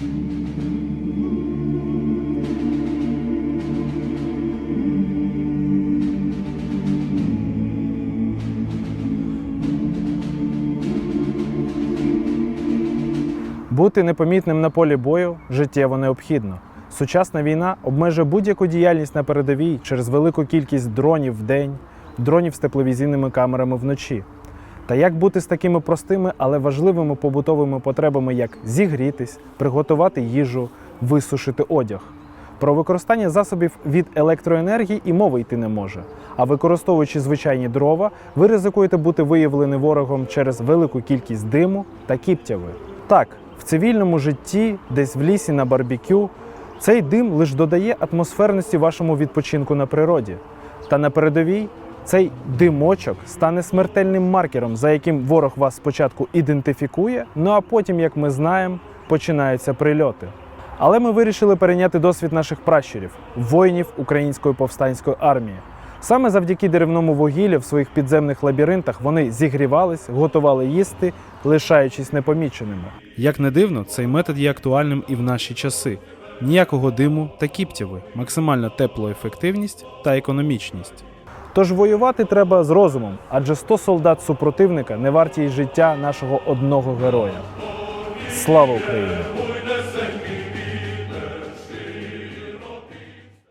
Бути непомітним на полі бою життєво необхідно. Сучасна війна обмежує будь-яку діяльність на передовій через велику кількість дронів в день, дронів з тепловізійними камерами вночі. Та як бути з такими простими, але важливими побутовими потребами, як зігрітись, приготувати їжу, висушити одяг? Про використання засобів від електроенергії і мови йти не може. А використовуючи звичайні дрова, ви ризикуєте бути виявлені ворогом через велику кількість диму та кіптяви. Так, в цивільному житті, десь в лісі на барбекю, цей дим лише додає атмосферності вашому відпочинку на природі. Та на передовій цей димочок стане смертельним маркером, за яким ворог вас спочатку ідентифікує, ну а потім, як ми знаємо, починаються прильоти. Але ми вирішили перейняти досвід наших пращурів, воїнів української повстанської армії. Саме завдяки деревному вугіллю в своїх підземних лабіринтах вони зігрівались, готували їсти, лишаючись непоміченими. Як не дивно, цей метод є актуальним і в наші часи. Ніякого диму та кіптяви, максимальна теплоефективність та економічність. Тож воювати треба з розумом, адже 100 солдат супротивника не варті й життя нашого одного героя. Слава Україні!